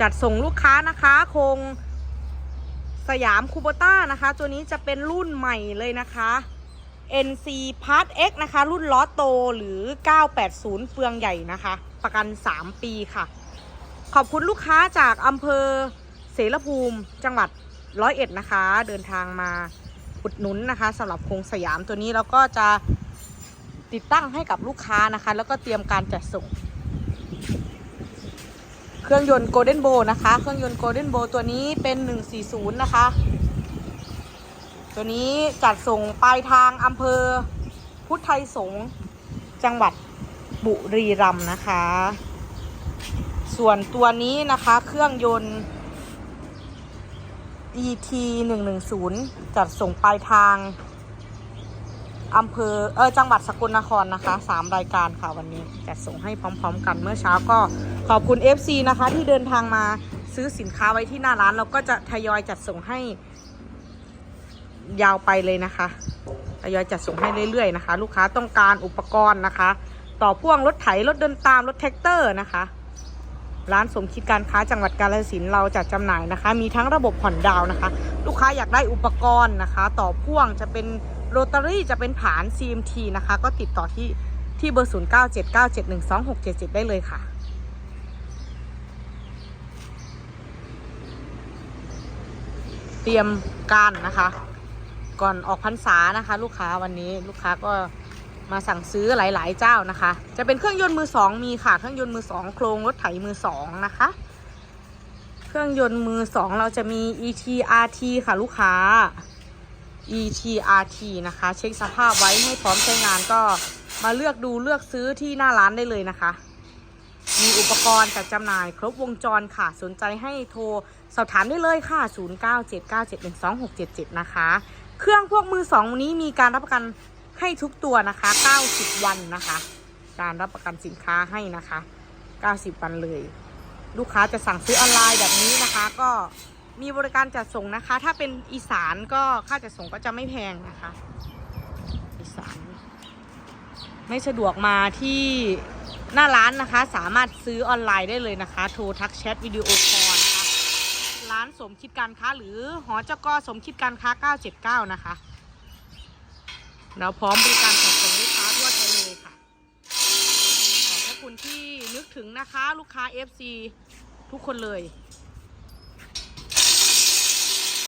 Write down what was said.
จัดส่งลูกค้านะคะคงสยามคูโบต้านะคะ ตัวนี้จะเป็นรุ่นใหม่เลยนะคะ NC Part X นะคะ รุ่นล้อโตหรือ 980 เฟืองใหญ่นะคะ ประกัน 3 ปีค่ะ ขอบคุณลูกค้าจากอำเภอเสรภูมิจังหวัดร้อยเอ็ดนะคะ เดินทางมาอุดหนุนนะคะสำหรับโครงสยามตัวนี้เราก็จะติดตั้งให้กับลูกค้านะคะ แล้วก็เตรียมการจัดส่ง เครื่องยนต์ Golden Bow นะคะ เครื่องยนต์ Golden Bow ตัวนี้เป็น 140 นะคะ ตัวนี้จัดส่งปลายทางอำเภอ พุทธไทยสงฆ์จังหวัดบุรีรัมย์นะคะ ส่วนตัวนี้นะคะเครื่องยนต์ ET 110 จัดส่งปลายทาง อำเภอเออจังหวัดสกลนครนะคะสามรายการค่ะวันนี้จัดส่งให้พร้อม ๆ กันเมื่อเช้าก็ขอบคุณ FC นะคะที่เดินทางมาซื้อสินค้าไว้ที่หน้าร้านเราก็จะทยอยจัดส่งให้ ยาวไปเลยนะคะทยอยจัดส่งให้เรื่อยๆนะคะ ลูกค้าต้องการอุปกรณ์นะคะ ต่อพ่วงรถไถรถเดินตามรถแท็กเตอร์นะคะ ร้านสมคิดการค้าจังหวัดกาฬสินเราจัดจำหน่ายนะคะ มีทั้งระบบผ่อนดาวนะคะ ลูกค้าอยากได้อุปกรณ์นะคะ ต่อพ่วงจะเป็น โรตารี่จะเป็นผาน CMT นะคะ ก็ติดต่อที่ที่เบอร์ 0979712677 ได้เลยค่ะ เตรียมการนะคะ ก่อนออกพรรษานะคะ ลูกค้าวันนี้ลูกค้าก็มาสั่งซื้อหลาย ๆ เจ้านะคะ จะเป็นเครื่องยนต์มือสองมีค่ะ เครื่องยนต์มือสองโครงรถไถมือสองนะคะ เครื่องยนต์มือสองเราจะมี ETRT ค่ะลูกค้า ETRT นะคะ เช็คสภาพไว้ให้พร้อมใช้งานก็มาเลือกดูเลือกซื้อที่หน้าร้านได้เลยนะคะ มีอุปกรณ์จัดจำหน่ายครบวงจรค่ะ สนใจให้โทรสอบถามได้เลยค่ะ 0979712677 นะคะ เครื่องพวกมือสองนี้มีการรับประกันให้ทุกตัวนะคะ 90 วันนะคะ การรับประกันสินค้าให้นะคะ 90 วันเลย ลูกค้าจะสั่งซื้อออนไลน์แบบนี้นะคะก็ มีบริการจัดส่งนะคะ ถ้าเป็นอีสานก็ค่าจัดส่งก็จะไม่แพงนะคะ อีสาน ไม่สะดวกมาที่หน้าร้านนะคะ สามารถซื้อออนไลน์ได้เลยนะคะ โทรทักแชทวิดีโอคอลนะคะร้านสมคิดการค้าหรือหอเจ้ากสมคิดการค้า 979 นะคะ เราพร้อมบริการจัดส่งลูกค้าทั่วไทยเลยค่ะขอบพระคุณที่นึกถึงนะคะ ลูกค้า FC ทุกคนเลย